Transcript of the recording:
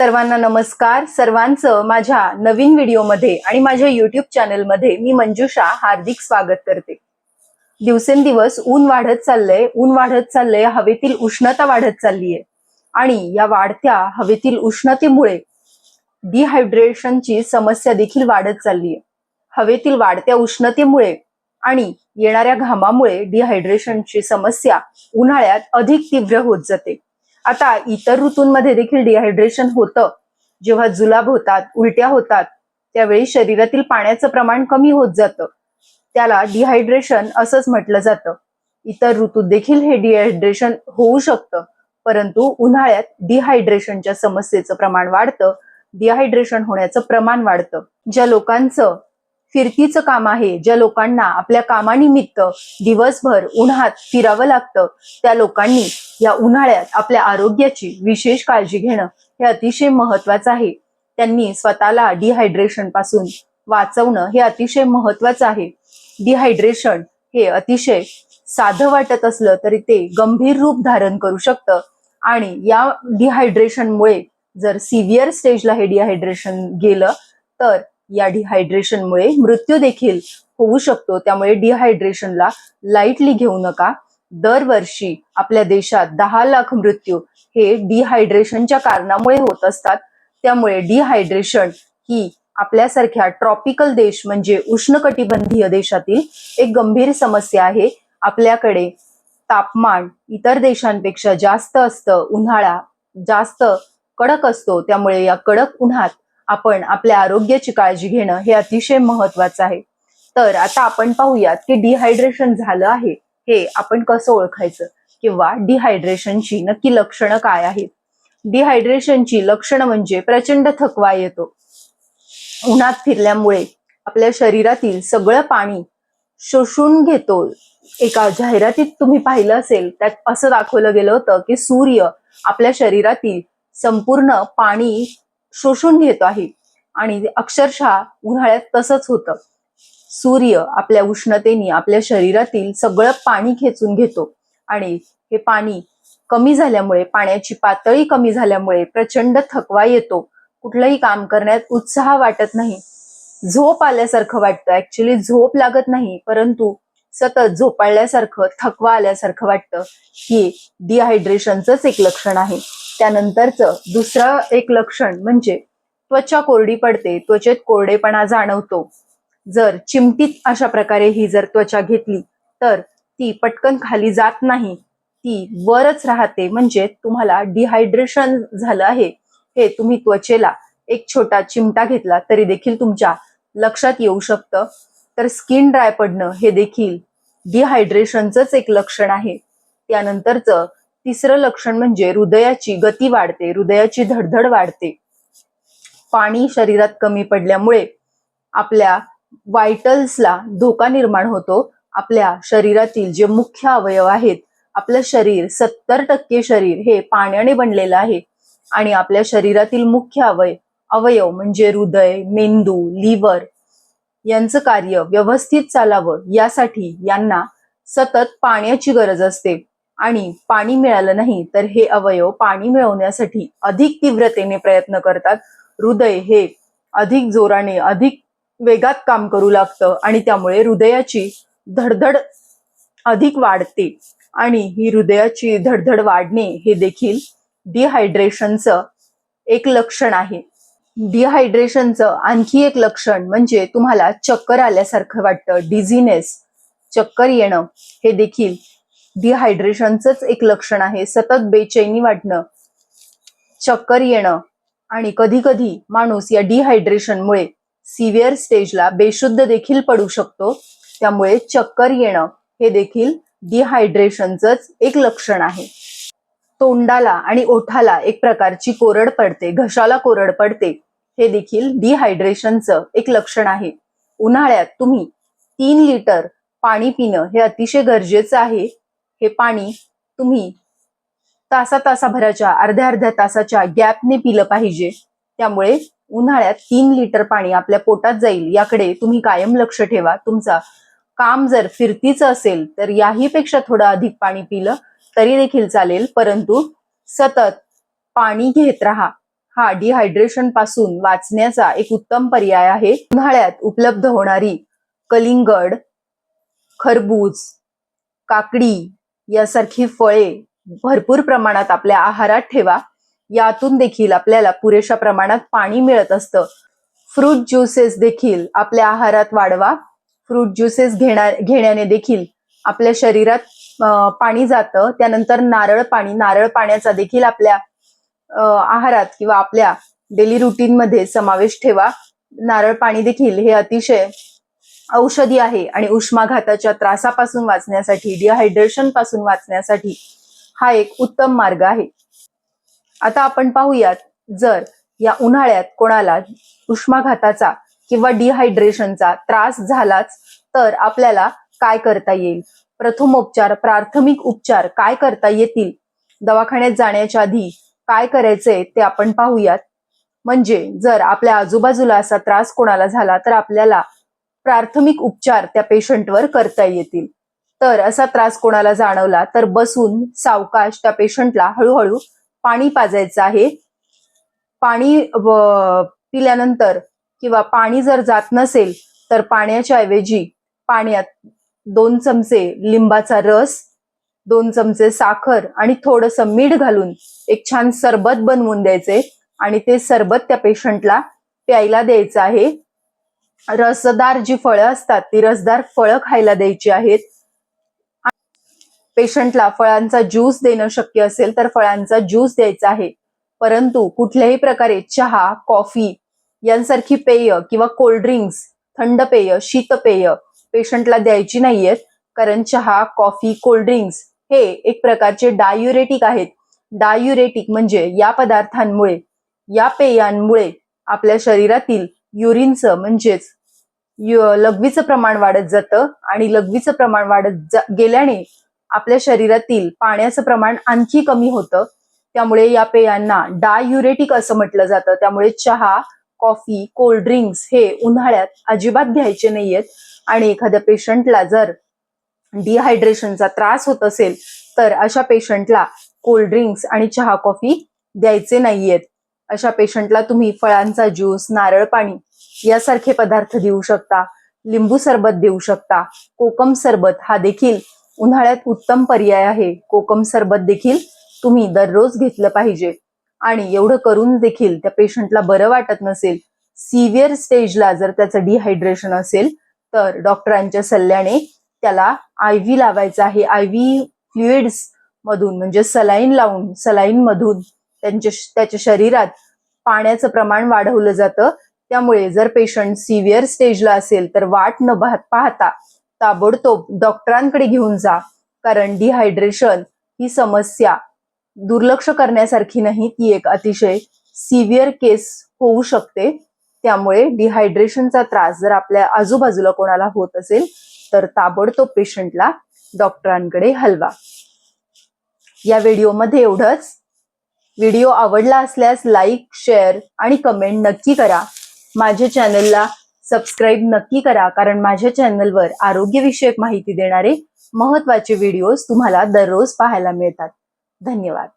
सर्वांना नमस्कार. सर्वांचं माझ्या नवीन व्हिडिओमध्ये आणि माझ्या युट्यूब चॅनलमध्ये मी मंजुषा हार्दिक स्वागत करते. दिवसेंदिवस ऊन वाढत चाललंय. ऊन वाढत चाललंय. हवेतील उष्णता वाढत चाललीय. आणि या वाढत्या हवेतील उष्णतेमुळे डिहायड्रेशनची समस्या देखील वाढत चाललीय. हवेतील वाढत्या उष्णतेमुळे आणि येणाऱ्या घामामुळे डिहायड्रेशनची समस्या उन्हाळ्यात अधिक तीव्र होत जाते. आता इतर ऋतूंमध्ये देखील डिहायड्रेशन होतं. जेव्हा जुलाब होतात उलट्या होतात त्यावेळी शरीरातील पाण्याचं प्रमाण कमी होत जातं. त्याला डिहायड्रेशन असंच म्हटलं जातं. इतर ऋतूत देखील हे डिहायड्रेशन होऊ शकतं. परंतु उन्हाळ्यात डिहायड्रेशनच्या समस्येचं प्रमाण वाढतं. डिहायड्रेशन होण्याचं प्रमाण वाढतं. ज्या लोकांचं फिरतीचं काम आहे ज्या लोकांना आपल्या कामानिमित्त दिवसभर उन्हात फिरावं लागतं त्या लोकांनी या उन्हाळ्यात आपल्या आरोग्याची विशेष काळजी घेणं हे अतिशय महत्वाचं आहे. त्यांनी स्वतःला डिहायड्रेशनपासून वाचवणं हे अतिशय महत्वाचं आहे. डिहायड्रेशन हे अतिशय साधं वाटत असलं तरी ते गंभीर रूप धारण करू शकतं आणि या डिहायड्रेशनमुळे जर सिव्हिअर स्टेजला हे डिहायड्रेशन गेलं तर या डिहायड्रेशनमुळे मृत्यू देखील होऊ शकतो. त्यामुळे डिहायड्रेशनला लाईटली घेऊ नका. दरवर्षी आपल्या देशात दहा लाख मृत्यू हे डिहायड्रेशनच्या कारणामुळे होत असतात. त्यामुळे डिहायड्रेशन ही आपल्यासारख्या ट्रॉपिकल देश म्हणजे उष्णकटिबंधीय देशातील एक गंभीर समस्या आहे. आपल्याकडे तापमान इतर देशांपेक्षा जास्त असतं उन्हाळा जास्त कडक असतो त्यामुळे या कडक उन्हात आपण आपल्या आरोग्याची काळजी घेणं हे अतिशय महत्वाचं आहे. तर आता आपण पाहूयात की डिहायड्रेशन झालं आहे. हे आपण कसं ओळखायचं? किंवा डिहायड्रेशनची नक्की लक्षणं काय आहेत? डिहायड्रेशनची लक्षणं म्हणजे प्रचंड थकवा येतो. उन्हात फिरल्यामुळे आपल्या शरीरातील सगळं पाणी शोषून घेतो. एका जाहिरातीत तुम्ही पाहिलं असेल त्यात असं दाखवलं गेलं होतं की सूर्य आपल्या शरीरातील संपूर्ण पाणी शोषून घेतो आहे. आणि अक्षरशः उन्हाळ्यात तसंच होतं. सूर्य आपल्या उष्णतेने आपल्या शरीरातील सगळं पाणी खेचून घेतो. आणि हे पाणी कमी झाल्यामुळे पाण्याची पातळी कमी झाल्यामुळे प्रचंड थकवा येतो. कुठलंही काम करण्यात उत्साह वाटत नाही. झोप आल्यासारखं वाटतं. ऍक्च्युली झोप लागत नाही परंतु सतत झोपाळल्यासारखं थकवा आल्यासारखं वाटतं हे डिहायड्रेशनचंच एक लक्षण आहे. त्यानंतरचं दुसरं एक लक्षण म्हणजे त्वचा कोरडी पडते. त्वचेत कोरडेपणा जाणवतो. जर चिमटीत अशा प्रकारे ही जर त्वचा घेतली तर ती पटकन खाली जात नाही. ती वरच राहते. म्हणजे तुम्हाला डिहायड्रेशन झालं आहे. हे तुम्ही त्वचेला एक छोटा चिमटा घेतला तरी देखील तुमच्या लक्षात येऊ शकतं. तर स्किन ड्राय पडणं हे देखील डिहायड्रेशनचंच एक लक्षण आहे. त्यानंतरचं तिसरं लक्षण म्हणजे हृदयाची गती वाढते. हृदयाची धडधड वाढते. पाणी शरीरात कमी पडल्यामुळे आपल्या वायटल्सला धोका निर्माण होतो. आपल्या शरीरातील जे मुख्य अवयव आहेत आपलं शरीर सत्तर टक्के शरीर हे पाण्याने बनलेलं आहे. आणि आपल्या शरीरातील मुख्य अवय अवयव म्हणजे हृदय मेंदू लिव्हर यांचं कार्य व्यवस्थित चालावं यासाठी यांना सतत पाण्याची गरज असते. आणि पाणी मिळालं नाही तर हे अवयव पाणी मिळवण्यासाठी अधिक तीव्रतेने प्रयत्न करतात. हृदय हे अधिक जोराने अधिक वेगात काम करू लागतं आणि त्यामुळे हृदयाची धडधड अधिक वाढते. आणि ही हृदयाची धडधड वाढणे हे देखील डिहायड्रेशनचं एक लक्षण आहे. डिहायड्रेशनचं आणखी एक लक्षण म्हणजे तुम्हाला चक्कर आल्यासारखं वाटतं डिझिनेस चक्कर येणं हे देखील डिहायड्रेशनचंच एक लक्षण आहे. सतत बेचैनी वाटणं चक्कर येणं आणि कधी कधी माणूस या डिहायड्रेशनमुळे सिव्हिअर स्टेजला बेशुद्ध देखील पडू शकतो. त्यामुळे चक्कर येणं हे देखील डिहायड्रेशनचंच एक लक्षण आहे. तोंडाला आणि ओठाला एक प्रकारची कोरड पडते घशाला कोरड पडते हे देखील डिहायड्रेशनचं एक लक्षण आहे. उन्हाळ्यात तुम्ही तीन लिटर पाणी पिणं हे अतिशय गरजेचं आहे. हे पाणी तुम्ही तासा तासाभराच्या अर्ध्या अर्ध्या तासाच्या गॅपने पिलं पाहिजे. त्यामुळे उन्हाळ्यात तीन लिटर पाणी आपल्या पोटात जाईल याकडे तुम्ही कायम लक्ष ठेवा. तुमचा काम जर फिरतीचं असेल तर याही पेक्षा थोडं अधिक पाणी पिलं तरी देखील चालेल. परंतु सतत पाणी घेत राहा. हा डिहायड्रेशनपासून वाचण्याचा एक उत्तम पर्याय आहे. उन्हाळ्यात उपलब्ध होणारी कलिंगड खरबूज काकडी यासारखी फळे भरपूर प्रमाणात आपल्या आहारात ठेवा. यातून देखील आपल्याला पुरेशा प्रमाणात पाणी मिळत असतं. फ्रूट ज्युसेस देखील आपल्या आहारात वाढवा. फ्रूट ज्युसेस घेण्या घेण्याने देखील आपल्या शरीरात पाणी जातं. त्यानंतर नारळ पाणी नारळ पाण्याचा देखील आपल्या आहारात किंवा आपल्या डेली रुटीन मध्ये समावेश ठेवा. नारळ पाणी देखील हे अतिशय औषधी आहे आणि उष्माघाताच्या त्रासापासून वाचण्यासाठी डिहायड्रेशनपासून वाचण्यासाठी हा एक उत्तम मार्ग आहे. आता आपण पाहूयात जर या उन्हाळ्यात कोणाला उष्माघाताचा किंवा डिहायड्रेशनचा त्रास झालाच तर आपल्याला काय करता येईल? प्रथमोपचार प्राथमिक उपचार काय करता येतील? दवाखान्यात जाण्याच्या आधी काय करायचंय ते आपण पाहूयात. म्हणजे जर आपल्या आजूबाजूला असा त्रास कोणाला झाला तर आपल्याला प्राथमिक उपचार त्या पेशंटवर करता येतील. तर असा त्रास कोणाला जाणवला तर बसून सावकाश त्या पेशंटला हळूहळू पाणी पाजायचं आहे. पाणी पिल्यानंतर किंवा पाणी जर जात नसेल तर पाण्याच्या ऐवजी पाण्यात दोन चमचे लिंबाचा रस दोन चमचे साखर आणि थोडंसं मीठ घालून एक छान सरबत बनवून द्यायचे आणि ते सरबत त्या पेशंटला प्यायला द्यायचं आहे. रसदार जी फळं असतात ती रसदार फळं खायला द्यायची आहेत. पेशंटला फळांचा ज्यूस देणं शक्य असेल तर फळांचा ज्यूस द्यायचा आहे. परंतु कुठल्याही प्रकारे चहा कॉफी यांसारखी पेय किंवा कोल्ड्रिंक्स थंड पेय शीतपेय पेशंटला द्यायची नाहीयेत. कारण चहा कॉफी कोल्ड्रिंक्स हे एक प्रकारचे डायुरेटिक आहेत. डायुरेटिक म्हणजे या पदार्थांमुळे या पेयांमुळे आपल्या शरीरातील युरिनचं म्हणजेच लघवीचं प्रमाण वाढत जातं आणि लघवीचं प्रमाण वाढत जा- गेल्याने आपल्या शरीरातील पाण्याचं प्रमाण आणखी कमी होतं. त्यामुळे या पेयांना डायुरेटिक असं म्हटलं जातं. त्यामुळे चहा कॉफी कोल्ड्रिंक्स हे उन्हाळ्यात अजिबात घ्यायचे नाहीयेत. आणि एखाद्या पेशंटला जर डिहायड्रेशनचा त्रास होत असेल तर अशा पेशंटला कोल्ड्रिंक्स आणि चहा कॉफी द्यायचे नाहीयेत. अशा पेशंटला तुम्ही फळांचा ज्यूस नारळ पाणी यासारखे पदार्थ देऊ शकता. लिंबू सरबत देऊ शकता. कोकम सरबत हा देखील उन्हाळ्यात उत्तम पर्याय आहे. कोकम सरबत देखील तुम्ही दररोज घेतलं पाहिजे. आणि एवढं करून देखील त्या पेशंटला बरं वाटत नसेल सिव्हिअर स्टेजला जर त्याचं डिहायड्रेशन असेल तर डॉक्टरांच्या सल्ल्याने त्याला आय व्ही लावायचं आहे. आय व्ही फ्लुइड्स मधून म्हणजे सलाईन लावून सलाईन मधून त्यांच्या त्याच्या शरीरात पाण्याचं प्रमाण वाढवलं जातं. त्यामुळे जर पेशंट सिव्हिअर स्टेजला असेल तर वाट न पाहता ताबडतोब डॉक्टरांकडे घेऊन जा कारण डिहायड्रेशन ही समस्या दुर्लक्ष करण्यासारखी नाही ती एक अतिशय सिव्हिअर केस होऊ शकते. त्यामुळे डिहायड्रेशनचा त्रास जर आपल्या आजूबाजूला कोणाला होत असेल तर ताबडतोब पेशंटला डॉक्टरांकडे हलवा. या व्हिडिओमध्ये एवढंच. व्हिडिओ आवडला असल्यास लाईक शेअर आणि कमेंट नक्की करा. माझ्या चॅनलला सबस्क्राईब नक्की करा कारण माझ्या चॅनलवर आरोग्यविषयक माहिती देणारे महत्त्वाचे व्हिडिओज तुम्हाला दररोज पाहायला मिळतात. धन्यवाद.